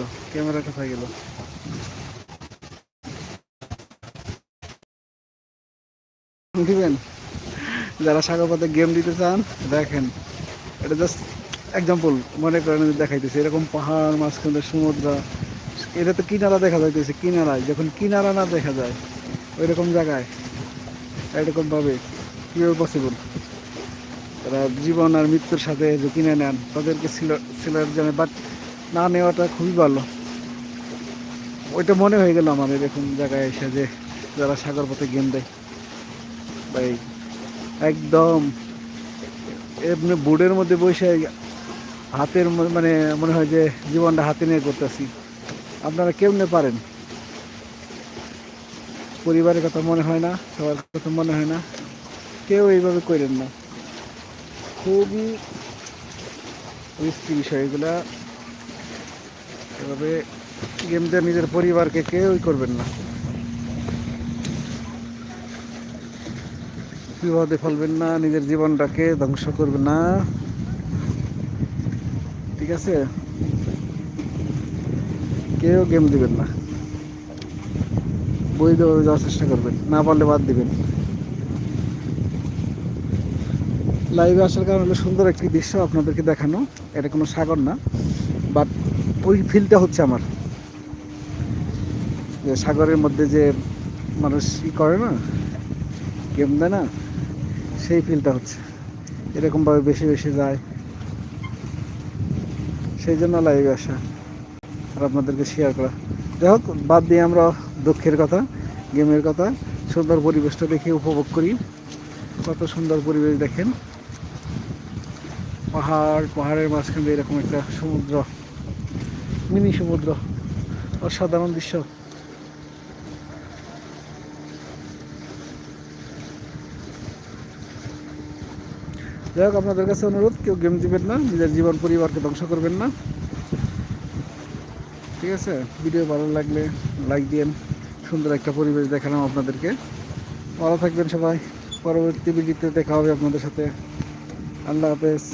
গেল ক্যামেরা কোথায় গেল। দিবেন যারা সাগর পথে গেম দিতে চান, দেখেন, এটা জাস্ট এক্সাম্পল মনে করেন দেখাইতেছি, এরকম পাহাড়, মাঝখানে সমুদ্র, এটা তো কিনারা দেখা যাইতেছে, কিনারায়, যখন কিনারা না দেখা যায় ওই রকম জায়গায়, এরকম ভাবে, কীভাবে পসিবল তারা জীবন আর মৃত্যুর সাথে কিনে নেন, তাদেরকে ছিল জন্য বাট না নেওয়াটা খুবই ভালো। ওইটা মনে হয়ে গেল আমার এরকম জায়গায় এসে যে যারা সাগর পথে গেম দেয়। ভাই, একদম এমনি বোর্ডের মধ্যে বসে হাতের মানে মনে হয় যে জীবনটা হাতে নিয়ে করতেছি। আপনারা কেমনে পারেন? পরিবারের কথা মনে হয় না, সবার কথা মনে হয় না। কেউ এইভাবে করেন না। খুবই রিস্কি বিষয় এগুলা। এভাবে গেম দিয়ে নিজের পরিবারকে কেউই করবেন না। বিপদে ফেলবেন না, নিজের জীবনটাকে ধ্বংস করবেন না। ঠিক আছে? কেউ গেম দিবেন না। বৈধভাবে যাওয়ার চেষ্টা করবেন, না পারলে বাদ দিবেন। লাইভে আসার কারণ হলো সুন্দর একটি দৃশ্য আপনাদেরকে দেখানো। এটা কোনো সাগর না বাট ওই ফিলটা হচ্ছে আমার। যে সাগরের মধ্যে যে মানুষ ই করে না গেম দেয় না, সেই ফিলটা হচ্ছে। এরকমভাবে বেশি বেশি যায়। সেই জন্য লাইভে আসা। আর আপনাদেরকে শেয়ার করা। যাই হোক, বাদ দিয়ে আমরা দুঃখের কথা, গেমের কথা, সুন্দর পরিবেশটা দেখে উপভোগ করি। কত সুন্দর পরিবেশ দেখেন। পাহাড়, পাহাড়ের মাঝখান এরকম একটা সমুদ্র। মিনি সমুদ্র, অসাধারণ দৃশ্য। যাই হোক, আপনাদের কাছে অনুরোধ, কেউ গেম দিবেন না, নিজের জীবন, পরিবারকে ধ্বংস করবেন না। ঠিক আছে? ভিডিও ভালো লাগলে লাইক দিন সুন্দর একটা পরিবেশ দেখালাম আপনাদেরকে। ভালো থাকবেন সবাই। পরবর্তী ভিডিওতে দেখা হবে আপনাদের সাথে। আল্লাহ হাফেজ।